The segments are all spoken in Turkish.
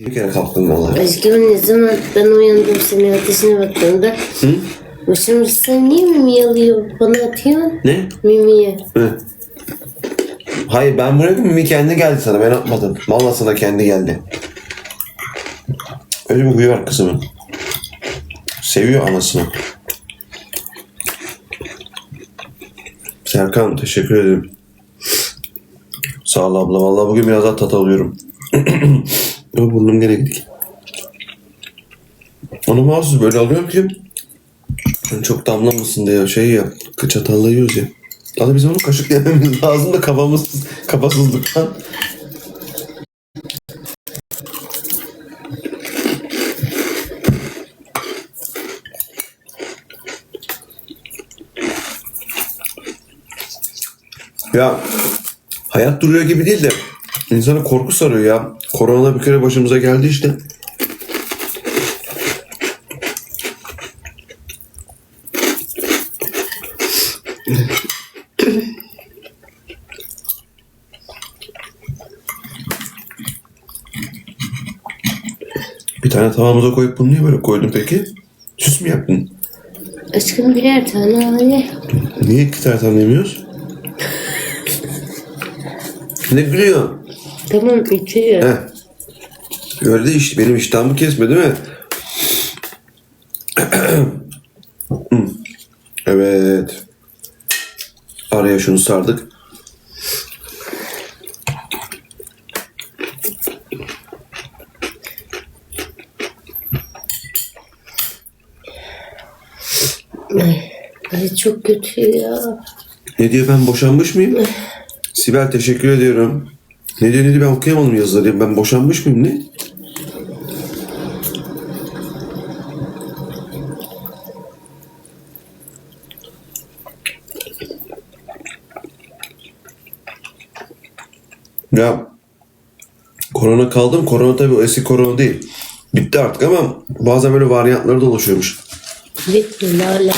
Bir kere kalktım vallahi. Aşkım ne zaman ben uyandım senin ateşine baktığımda. Hı? Başım sen niye mimi alıyor bana atıyorsun? Ne? Mimiye. Hı. Hayır ben buraya Mimi kendi geldi sana ben atmadım. Vallahi sana kendi geldi. Öyle bir huyu var kızımın. Seviyor anasını. Serkan teşekkür ederim. Sağ ol abla. Vallahi bugün biraz daha tat alıyorum. Ama burnum gene gidik. Onu mahsus böyle alıyorum ki yani çok damlamasın diye şey ya. Çatalla yiyoruz ya. Hadi bizim onu kaşık yememiz lazım da kafamız kafasızlıktan. Ya hayat duruyor gibi değil de insana korku sarıyor ya. Korona bir kere başımıza geldi işte. Bir tane tavamıza koyup bunu niye böyle koydun peki? Süs mü yaptın? Aşkım birer tane anne. Niye iki tane tane yemiyoruz? ne gülüyor? Tamam içiyor. Heh. Öyle de işte benim iştahımı kesme değil mi? Evet. Araya şunu sardık. Ay çok kötü ya. Ne diyor ben boşanmış mıyım? Sibel teşekkür ediyorum. Ne diyor ne diyor ben okuyamadım yazıları. Ben boşanmış mıyım ne? Ya korona kaldım. Korona tabii o eski korona değil. Bitti artık ama bazen böyle varyantları da oluşuyormuş. Bitti lala.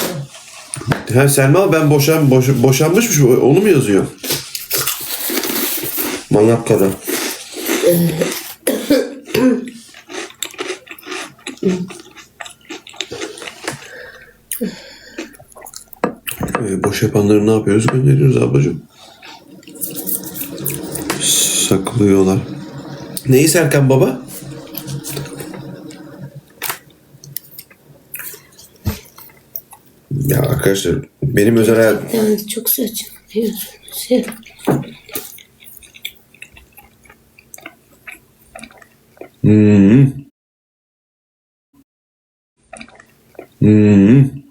Ha Selma ben boşan boş, boşanmışmış onu mu yazıyor? Manyak kadın. Ee, boş yapanları ne yapıyoruz? Gönderiyoruz ablacığım. Saklıyorlar. Neyi Serkan baba? Ya arkadaşlar benim özel hayat Yani çok saçmalıyorsunuz ya. Hmm. Hmm.